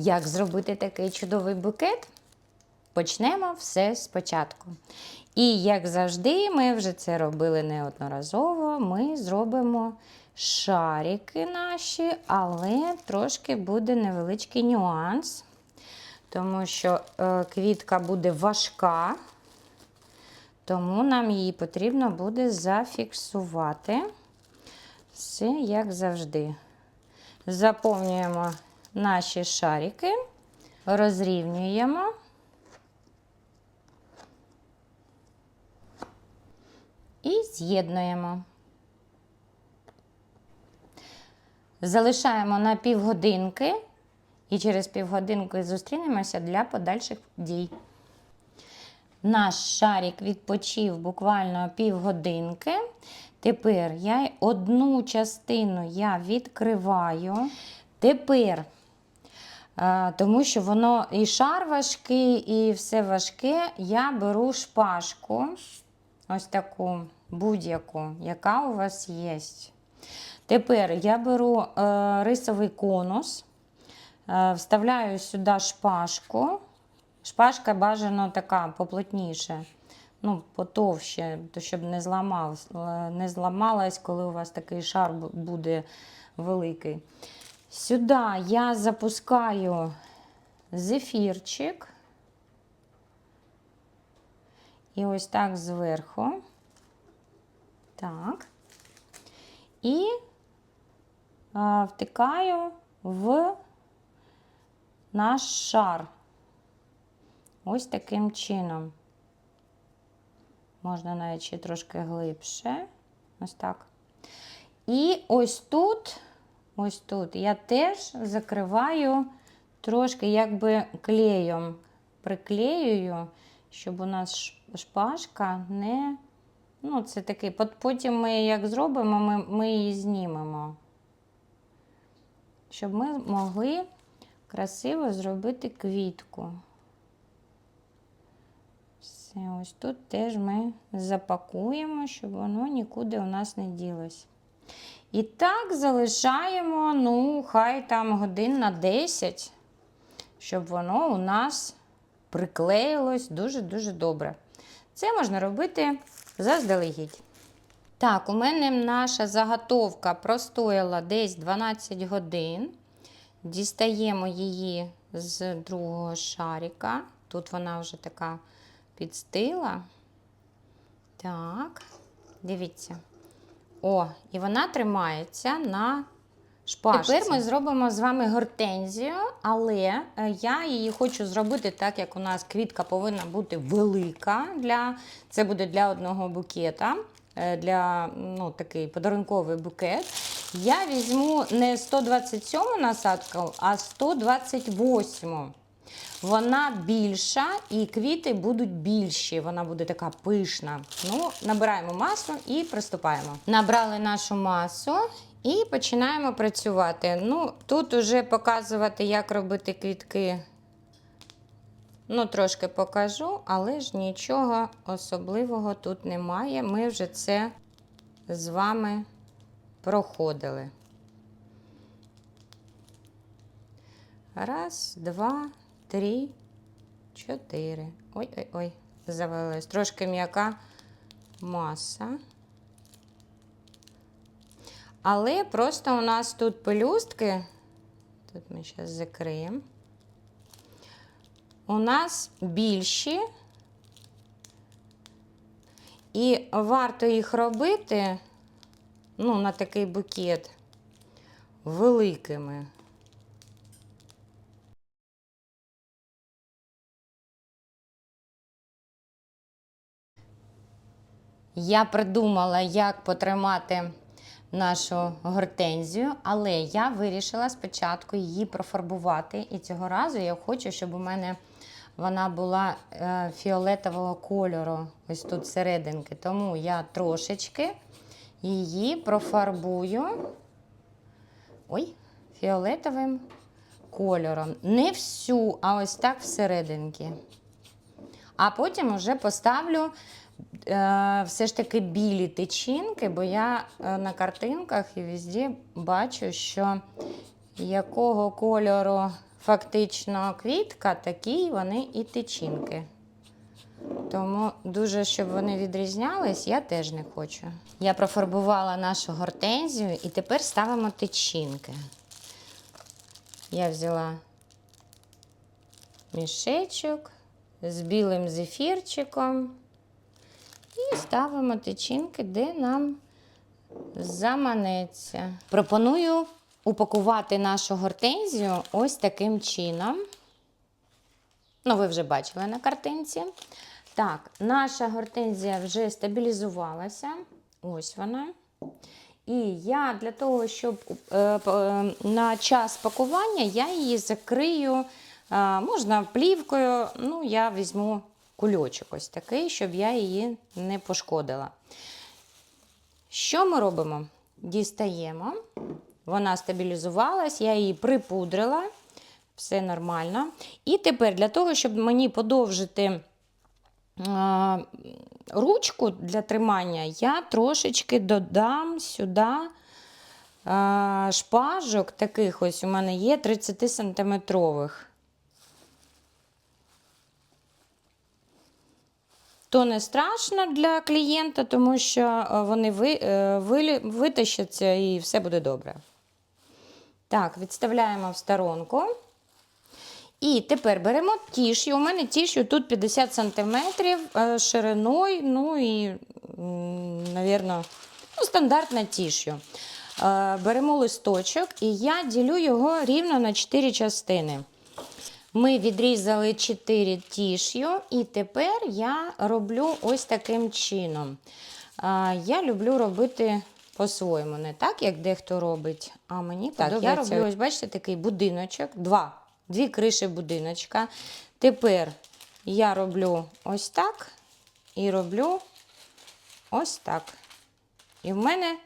Як зробити такий чудовий букет? Почнемо все спочатку. І, як завжди, ми вже це робили неодноразово. Ми зробимо шарики наші, але трошки буде невеличкий нюанс, тому що е, квітка буде важка, тому нам її потрібно буде зафіксувати. Все як завжди. Заповнюємо наші шарики, розрівнюємо. І з'єднуємо. Залишаємо на півгодинки і через півгодинки зустрінемося для подальших дій. Наш шарик відпочив буквально півгодинки. Тепер я одну частину я відкриваю. Тепер, тому що воно і шар важкий, і все важке, я беру шпажку, ось таку будь-яку, яка у вас є. Тепер я беру е, рисовий конус, е, вставляю сюди шпажку. Шпажка бажано така поплотніше, ну, потовще, то щоб не зламалась, е, не зламалась, коли у вас такий шар буде великий. Сюди я запускаю зефірчик. І ось так зверху. Так. І а, втикаю в наш шар. Ось таким чином. Можна навіть ще трошки глибше. Ось так. І ось тут, ось тут я теж закриваю трошки якби клеєм, приклеюю, щоб у нас шпажка не. Ну, це такий. Потім ми як зробимо, ми, ми її знімемо. Щоб ми могли красиво зробити квітку. Все, ось тут теж ми запакуємо, щоб воно нікуди у нас не ділось. І так залишаємо, ну, хай там годин на 10, щоб воно у нас приклеїлось дуже-дуже добре. Це можна робити заздалегідь. Так, у мене наша заготовка простояла десь 12 годин. Дістаємо її з другого шарика. Тут вона вже така підстила. Так, дивіться. О, і вона тримається на шпажці. Тепер ми зробимо з вами гортензію, але е, я її хочу зробити так, як у нас квітка повинна бути велика. Для, це буде для одного букета, е, для ну, такий подарунковий букет. Я візьму не 127 насадку, а 128. Вона більша і квіти будуть більші. Вона буде така пишна. Ну, набираємо масу і приступаємо. Набрали нашу масу і починаємо працювати. Ну, тут уже показувати, як робити квітки. Ну, трошки покажу, але ж нічого особливого тут немає. Ми вже це з вами проходили. Раз, два, три, чотири. Ой-ой-ой, завелась. Трошки м'яка маса. Але просто у нас тут пелюстки. Тут ми зараз закриємо. У нас більші. І варто їх робити, ну, на такий букет великими. Я придумала, як потримати нашу гортензію, але я вирішила спочатку її профарбувати. І цього разу я хочу, щоб у мене вона була е, фіолетового кольору, ось тут серединки. Тому я трошечки її профарбую ой, фіолетовим кольором. Не всю, а ось так всерединки. А потім вже поставлю все ж таки білі тичинки, бо я е, на картинках і везде бачу, що якого кольору фактично квітка, такі вони і тичинки. Тому дуже, щоб вони відрізнялись, я теж не хочу. Я профарбувала нашу гортензію і тепер ставимо тичинки. Я взяла мішечок з білим зефірчиком і ставимо тичинки, де нам заманеться. Пропоную упакувати нашу гортензію ось таким чином. Ну, ви вже бачили на картинці. Так, наша гортензія вже стабілізувалася. Ось вона. І я для того, щоб е, е, на час пакування я її закрию, е, можна плівкою, ну, я візьму кульочок ось такий, щоб я її не пошкодила. Що ми робимо? Дістаємо. Вона стабілізувалась, я її припудрила. Все нормально. І тепер для того, щоб мені подовжити а, ручку для тримання, я трошечки додам сюди а, шпажок таких ось у мене є 30 сантиметрових. То не страшно для клієнта, тому що е, вони е, витащаться і все буде добре. Так, відставляємо в сторонку. І тепер беремо тіш'ю. У мене тіш'ю тут 50 см е, шириною, ну і, мабуть, ну, стандартна тіш'ю. Беремо листочок і я ділю його рівно на 4 частини. Ми відрізали 4 тіш'ю, і тепер я роблю ось таким чином. Я люблю робити по-своєму, не так, як дехто робить, а мені так. Я роблю, ось бачите, такий будиночок, два, дві криші будиночка. Тепер я роблю ось так і роблю ось так. І в мене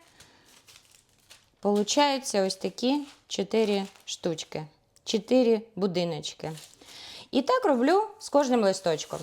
Получаються ось такі 4 штучки, 4 будиночки. І так роблю з кожним листочком.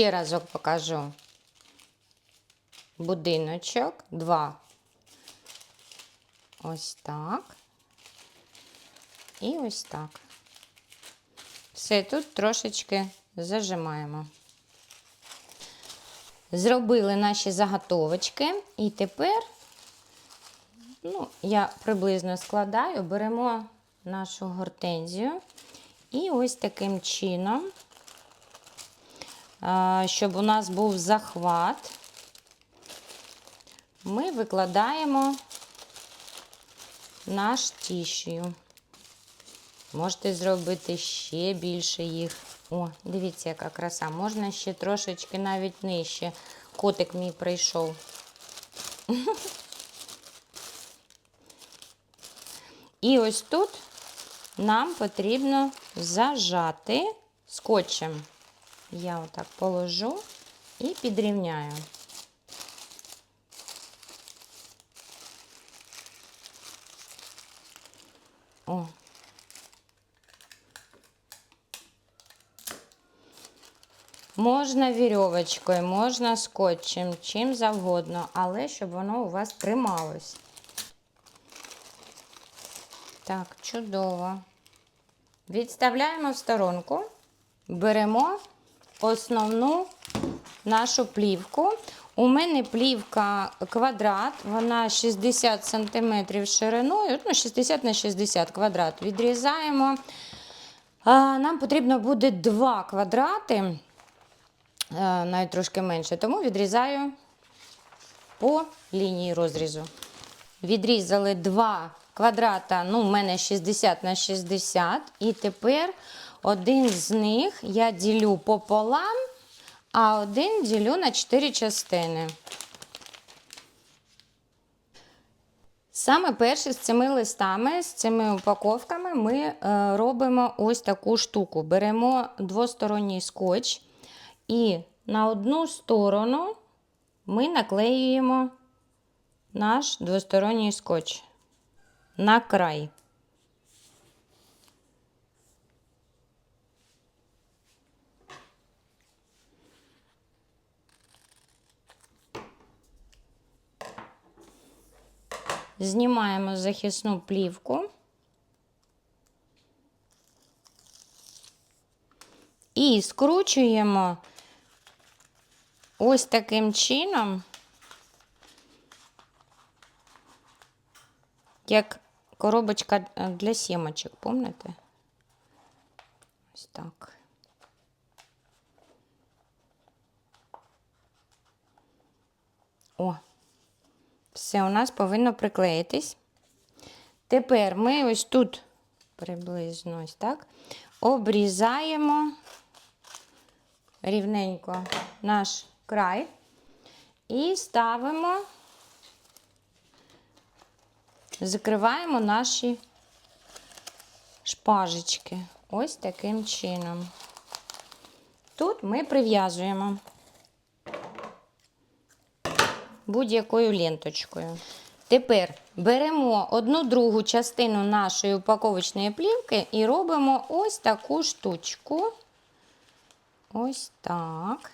Ще разок покажу. Будиночок, два. Ось так. І ось так. Все, тут трошечки зажимаємо. Зробили наші заготовочки, і тепер, ну, я приблизно складаю, беремо нашу гортензію і ось таким чином щоб у нас був захват, ми викладаємо наш тішію. Можете зробити ще більше їх. О, дивіться, яка краса. Можна ще трошечки навіть нижче. Котик мій прийшов. І ось тут нам потрібно зажати скотчем. Я отак положу і підрівняю. О. Можна вірьовочкою, можна скотчем, чим завгодно, але щоб воно у вас трималось. Так, чудово. Відставляємо в сторонку, беремо основну нашу плівку. У мене плівка квадрат, вона 60 см шириною, ну 60 на 60 квадрат. Відрізаємо. Нам потрібно буде 2 квадрати, е, навіть трошки менше, тому відрізаю по лінії розрізу. Відрізали 2 квадрата, ну, у мене 60 на 60. І тепер один з них я ділю пополам, а один ділю на 4 частини. Саме перше з цими листами, з цими упаковками ми е, робимо ось таку штуку. Беремо двосторонній скотч і на одну сторону ми наклеюємо наш двосторонній скотч на край. Знімаємо захисну плівку. І скручуємо ось таким чином, як коробочка е, для сімочок, помните? Ось так. О, все у нас повинно приклеїтись. Тепер ми ось тут приблизно ось так обрізаємо рівненько наш край і ставимо, закриваємо наші шпажечки ось таким чином. Тут ми прив'язуємо будь-якою ленточкою. Тепер беремо одну другу частину нашої упаковочної плівки і робимо ось таку штучку. Ось так.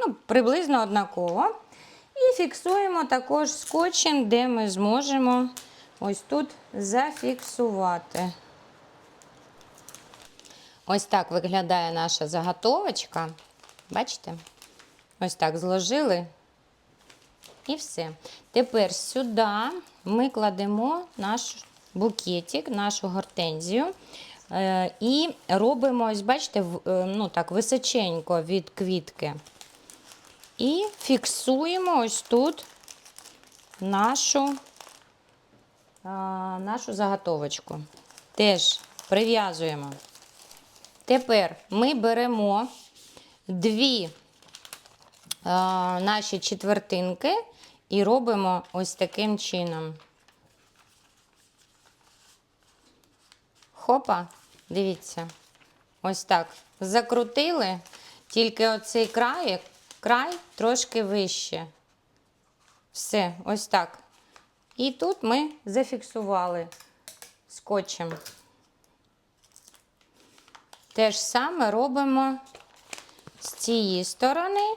Ну, приблизно однаково. І фіксуємо також скотчем, де ми зможемо ось тут зафіксувати. Ось так виглядає наша заготовочка. Бачите? Ось так зложили. І все. Тепер сюди ми кладемо наш букетик, нашу гортензію. Е, І робимо, ось бачите, е, ну так, височенько від квітки. І фіксуємо ось тут нашу, нашу заготовочку. Теж прив'язуємо. Тепер ми беремо дві наші четвертинки і робимо ось таким чином. Хопа, дивіться. Ось так. Закрутили, тільки оцей край, край трошки вище. Все, ось так. І тут ми зафіксували скотчем. Те ж саме робимо з цієї сторони.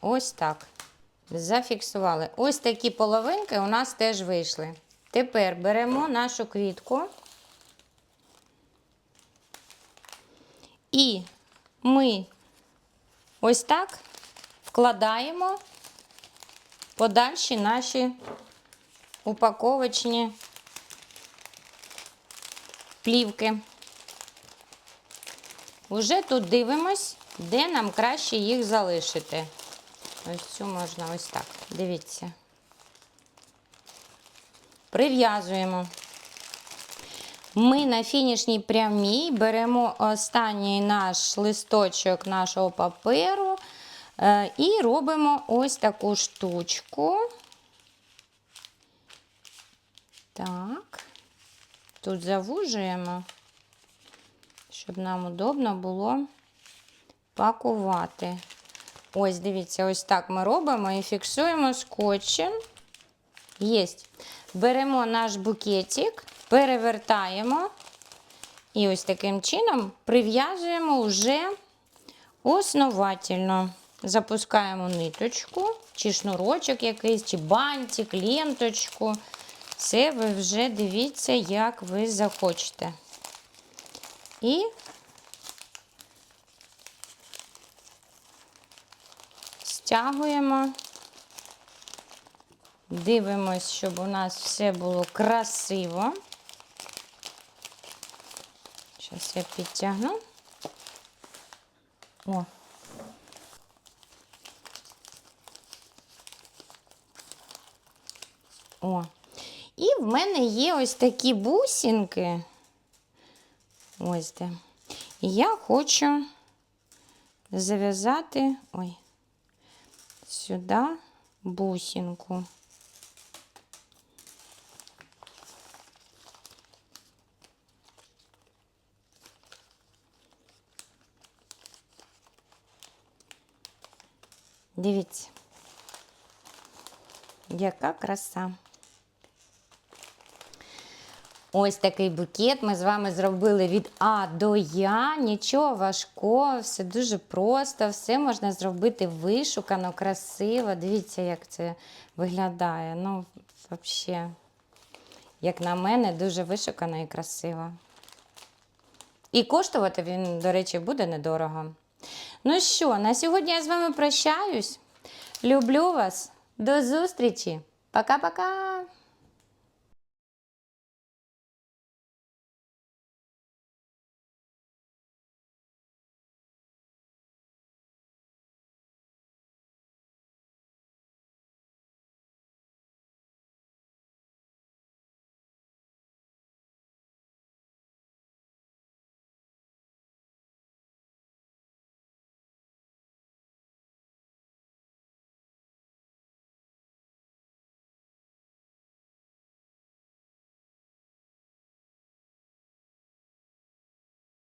Ось так. Зафіксували. Ось такі половинки у нас теж вийшли. Тепер беремо нашу квітку. І ми ось так вкладаємо подальші наші упаковочні плівки. Уже тут дивимось, де нам краще їх залишити. Ось цю можна ось так. Дивіться. Прив'язуємо. Ми на фінішній прямій беремо останній наш листочок нашого паперу е, і робимо ось таку штучку. Так, тут завужуємо, щоб нам удобно було пакувати. Ось, дивіться, ось так ми робимо і фіксуємо скотчем. Єсть. Беремо наш букетик, перевертаємо і ось таким чином прив'язуємо вже основательно. Запускаємо ниточку, чи шнурочок якийсь, чи бантик, ленточку. Це ви вже дивіться, як ви захочете. І стягуємо. Дивимось, щоб у нас все було красиво. Зараз я підтягну. О. О. І в мене є ось такі бусинки. Ось де. Я хочу зав'язати ой, сюди бусинку. Дивіться, яка краса. Ось такий букет ми з вами зробили від А до Я. Нічого важкого, все дуже просто, все можна зробити вишукано, красиво. Дивіться, як це виглядає. Ну, взагалі, як на мене, дуже вишукано і красиво. І коштувати він, до речі, буде недорого. Ну що, на сьогодні я з вами прощаюсь. Люблю вас. До зустрічі. Пока-пока.